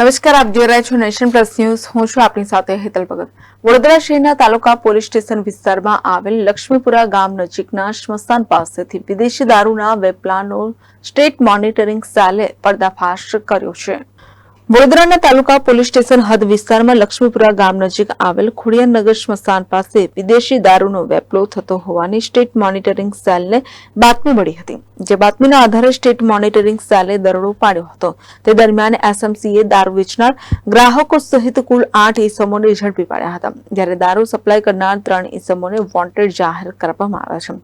નમસ્કાર, આપ જોઈ રહ્યા છો નેશન પ્લસ ન્યૂઝ. હું છું આપની સાથે હેતલ ભગત. વડોદરા શહેરના તાલુકા પોલીસ સ્ટેશન વિસ્તારમાં આવેલ લક્ષ્મીપુરા ગામ નજીકના સ્મશાન પાસેથી વિદેશી દારૂના વેપલાનો સ્ટેટ મોનિટરિંગ સેલે પર્દાફાશ કર્યો છે. વડોદરાના તાલુકા પોલીસ સ્ટેશન હદ વિસ્તારમાં લક્ષ્મીપુરા ગામ નજીક આવેલ ખોડિયાનગર સ્મશાન પાસે વિદેશી દારૂનો વેપલો થતો હોવાની સ્ટેટ મોનિટરિંગ સેલને બાતમી મળી હતી, જે બાતમીના આધારે સ્ટેટ મોનિટરિંગ સેલે દરોડો પાડ્યો હતો. તે દરમિયાન એસએમસીએ દારૂ વેચનાર ગ્રાહકો સહિત કુલ આઠ ઇસમોને ઝડપી પાડ્યા હતા, જ્યારે દારૂ સપ્લાય કરનાર ત્રણ ઇસમોને વોન્ટેડ જાહેર કરવામાં આવ્યા છે.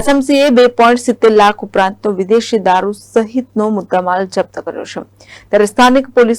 એસએમસીએ બે પોઈન્ટ સિત્તેર લાખ ઉપરાંતનો વિદેશી દારૂ સહિતનો મુદ્દામાલ જપ્ત કર્યો છે. ત્યારે સ્થાનિક પોલીસ